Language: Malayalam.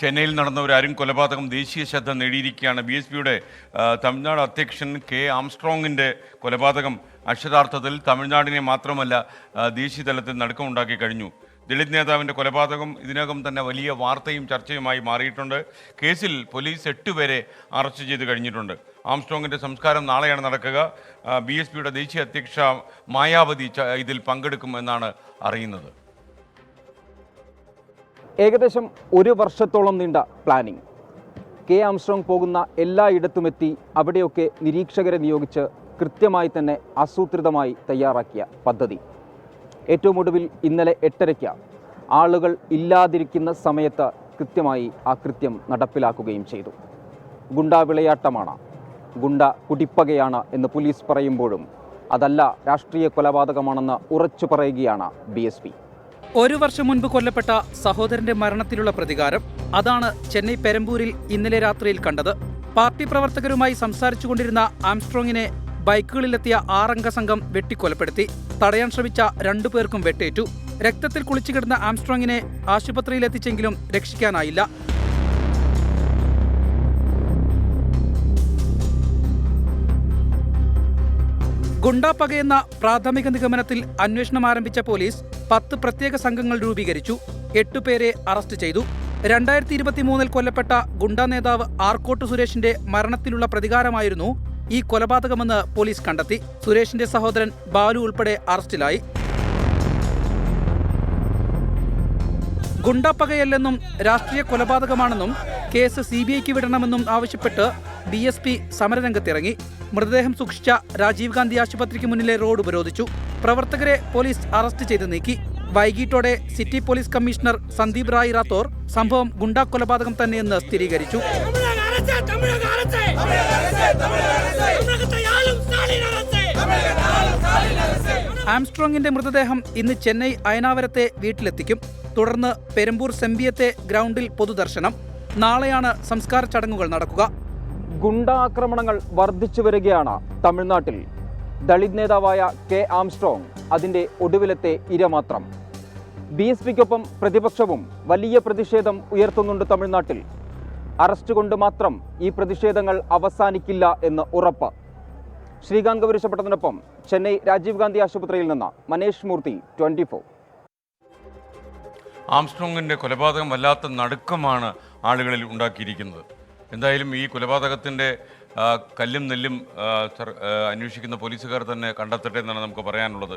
ചെന്നൈയിൽ നടന്ന ഒരു അരും കൊലപാതകം ദേശീയ ശ്രദ്ധ നേടിയിരിക്കുകയാണ്. ബി എസ് പിയുടെ തമിഴ്നാട് അധ്യക്ഷൻ കെ ആംസ്ട്രോങ്ങിന്റെ കൊലപാതകം അക്ഷരാർത്ഥത്തിൽ തമിഴ്നാടിനെ മാത്രമല്ല ദേശീയ തലത്തിൽ നടുക്കമുണ്ടാക്കി കഴിഞ്ഞു. ദളിത് നേതാവിന്റെ കൊലപാതകം ഇതിനകം തന്നെ വലിയ വാർത്തയും ചർച്ചയുമായി മാറിയിട്ടുണ്ട്. കേസിൽ പോലീസ് എട്ട് പേരെ അറസ്റ്റ് ചെയ്ത് കഴിഞ്ഞിട്ടുണ്ട്. ആംസ്ട്രോങ്ങിന്റെ സംസ്കാരം നാളെയാണ് നടക്കുക. ബി എസ് പിയുടെ ദേശീയ അധ്യക്ഷ മായാവതി ഇതിൽ ഇതിൽ പങ്കെടുക്കുമെന്നാണ് അറിയുന്നത്. ഏകദേശം ഒരു വർഷത്തോളം നീണ്ട പ്ലാനിംഗ് കെ ആംസ്ട്രോങ് പോകുന്ന എല്ലായിടത്തും എത്തി അവിടെയൊക്കെ നിരീക്ഷകരെ നിയോഗിച്ച് കൃത്യമായി തന്നെ ആസൂത്രിതമായി തയ്യാറാക്കിയ പദ്ധതി. ഏറ്റവും ഒടുവിൽ ഇന്നലെ എട്ടരയ്ക്ക് ആളുകൾ ഇല്ലാതിരിക്കുന്ന സമയത്ത് കൃത്യമായി ആ കൃത്യം നടപ്പിലാക്കുകയും ചെയ്തു. ഗുണ്ടാ വിളയാട്ടമാണ്. ഗുണ്ട കുടിപ്പകയാണ് എന്ന് പോലീസ് പറയുമ്പോഴും അതല്ല രാഷ്ട്രീയ കൊലപാതകമാണെന്ന് ഉറച്ചു പറയുകയാണ് ബി ഒരു വർഷം മുൻപ് കൊല്ലപ്പെട്ട സഹോദരന്റെ മരണത്തിലുള്ള പ്രതികാരം അതാണ് ചെന്നൈ പെരമ്പൂരിൽ ഇന്നലെ രാത്രിയിൽ കണ്ടത്. പാർട്ടി പ്രവർത്തകരുമായി സംസാരിച്ചുകൊണ്ടിരുന്ന ആംസ്ട്രോങ്ങിനെ ബൈക്കുകളിലെത്തിയ ആറംഗ സംഘം വെട്ടിക്കൊലപ്പെടുത്തി. തടയാൻ ശ്രമിച്ച രണ്ടു പേർക്കും വെട്ടേറ്റു. രക്തത്തിൽ കുളിച്ചു കിടന്ന ആംസ്ട്രോങ്ങിനെ ആശുപത്രിയിലെത്തിച്ചെങ്കിലും രക്ഷിക്കാനായില്ല. ഗുണ്ടാപ്പകയെന്ന പ്രാഥമിക നിഗമനത്തിൽ അന്വേഷണം ആരംഭിച്ച പോലീസ് പത്ത് പ്രത്യേക സംഘങ്ങൾ രൂപീകരിച്ചു എട്ടുപേരെ അറസ്റ്റ് ചെയ്തു. രണ്ടായിരത്തി ഇരുപത്തിമൂന്നിൽ കൊല്ലപ്പെട്ട ഗുണ്ടാ നേതാവ് ആർക്കോട്ട് സുരേഷിന്റെ മരണത്തിലുള്ള പ്രതികാരമായിരുന്നു ഈ കൊലപാതകമെന്ന് പോലീസ് കണ്ടെത്തി. സുരേഷിന്റെ സഹോദരൻ ബാലു ഉൾപ്പെടെ അറസ്റ്റിലായി. ഗുണ്ടാപ്പകയല്ലെന്നും രാഷ്ട്രീയ കൊലപാതകമാണെന്നും കേസ് സി ബി ഐക്ക് വിടണമെന്നും ആവശ്യപ്പെട്ട് ബി എസ് പി സമരരംഗത്തിറങ്ങി. മൃതദേഹം സൂക്ഷിച്ച രാജീവ് ഗാന്ധി ആശുപത്രിക്ക് മുന്നിലെ റോഡ് ഉപരോധിച്ചു. പ്രവർത്തകരെ പോലീസ് അറസ്റ്റ് ചെയ്ത് നീക്കി. വൈകിട്ടോടെ city police commissioner Sandeep Rai Rathore സംഭവം ഗുണ്ടാ കൊലപാതകം തന്നെയെന്ന് സ്ഥിരീകരിച്ചു. ആംസ്ട്രോങ്ങിന്റെ മൃതദേഹം ഇന്ന് ചെന്നൈ അയനാവരത്തെ വീട്ടിലെത്തിക്കും. തുടർന്ന് പെരുമ്പൂർ സെമ്പിയത്തെ ഗ്രൗണ്ടിൽ പൊതുദർശനം. നാളെയാണ് സംസ്കാര ചടങ്ങുകൾ നടക്കുക. ഗുണ്ടാക്രമണങ്ങൾ വർദ്ധിച്ചു വരികയാണ് തമിഴ്നാട്ടിൽ. ദളിത് നേതാവായ കെ ആംസ്ട്രോങ് അതിന്റെ ഒടുവിലത്തെ ഇര മാത്രം ബി എസ് പിക്കൊപ്പം പ്രതിപക്ഷവും വലിയ പ്രതിഷേധം ഉയർത്തുന്നുണ്ട് തമിഴ്നാട്ടിൽ. അറസ്റ്റ് കൊണ്ട് മാത്രം ഈ പ്രതിഷേധങ്ങൾ അവസാനിക്കില്ല എന്ന് ഉറപ്പ്. ശ്രീകാന്ത് ഗൗരിശപ്പെട്ടതിനൊപ്പം ചെന്നൈ രാജീവ് ഗാന്ധി ആശുപത്രിയിൽ നിന്ന് മനേഷ് മൂർത്തി ട്വന്റി ഫോർ. ആംസ്ട്രോങ്ങിന്റെ കൊലപാതകം വല്ലാത്ത നടുക്കമാണ് ആളുകളിൽ ഉണ്ടാക്കിയിരിക്കുന്നത്. എന്തായാലും ഈ കൊലപാതകത്തിന്റെ കല്ലും നെല്ലും അന്വേഷിക്കുന്ന പോലീസുകാർ തന്നെ കണ്ടെത്തട്ടെ എന്നാണ് നമുക്ക് പറയാനുള്ളത്.